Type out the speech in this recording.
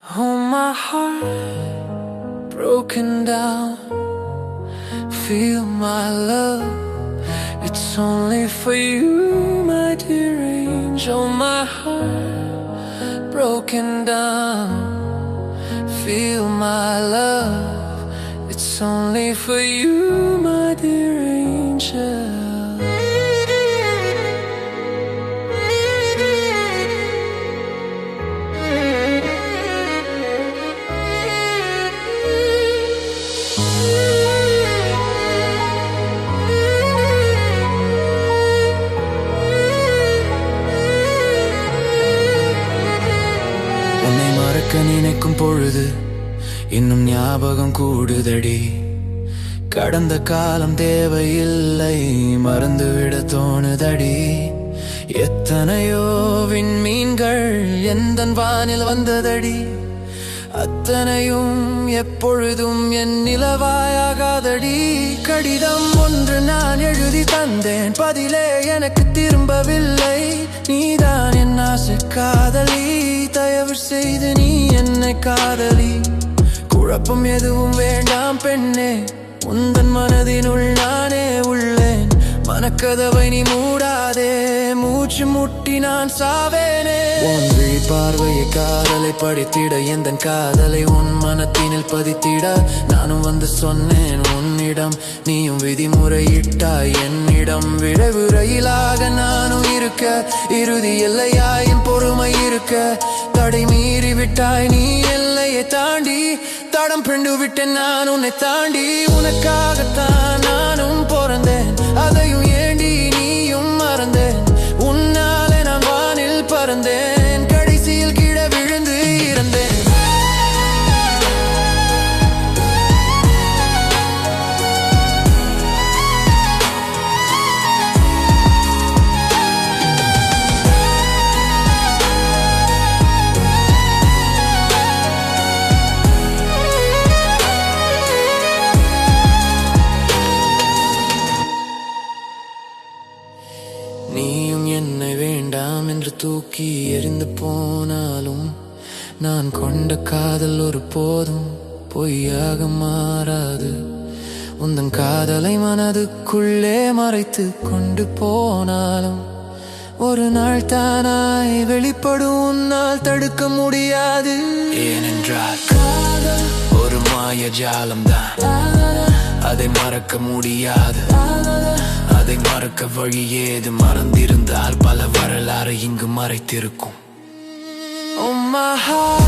Oh, my heart broken down. Feel my love, it's only for you, my dear angel. My heart broken down. Feel my love, it's only for you, உன்னை நினைக்கும் பொழுது இன்னும் ஞாபகம் கூடுதடி. கடந்த காலம் தேவையில்லை மறந்துவிட தோணுதடி. எத்தனையோ விண்மீன்கள் எந்த வானில் வந்ததடி. அத்தனையும் எப்பொழுதும் என் நிலவாயாகாதடி. கடிதம் ஒன்று நான் எழுதி தந்தேன் பதிலே எனக்கு திரும்பவில்லை. நீதான் என் ஆசை காதலி. காதலி. குழப்பம் எதுவும் வேண்டாம் பெண்ணே. உந்தன் மனதினுள் நானே உள்ளேன். மனக்கதவை நீ மூடாதே. மூச்சு முட்டி நான் சாவேனே. உன் விழி பார்வையை காதலை படித்திட எந்த காதலை உன் மனத்தினில் பதித்திட நானும் வந்து சொன்னேன் உன்னிடம் நீயும் விதிமுறையிட்டாய் என்னிடம் விரைவு ரயிலாக நான் இருக்க. இறுதி எல்லையா? என் பொறுமை இருக்க. தடை மீறி விட்டாய் நீ எல்லையை தாண்டி. தடம் பிண்டு விட்டேன் நான் உன்னை தாண்டி. உனக்காகத்தான் நானும் பிறந்தேன். அதையும் நீயும் என்னை வேண்டாம் என்று தூக்கி எரிந்து போனாலும் நான் கொண்ட காதல் ஒரு போதும் பொய்யாக மாறாது. உந்தன் காதலை மனதுக்குள்ளே மறைத்து கொண்டு போனாலும் ஒரு நாள் தானாய் வெளிப்படும் உன்னால் தடுக்க முடியாது. ஏனென்றால் காதல் ஒரு மாய ஜாலம்தான். அதை மறக்க முடியாது. அதை மறக்க வழி ஏது? மறந்திருந்தால் பல வரலாறு இங்கு மறைத்திருக்கும். Oh my heart,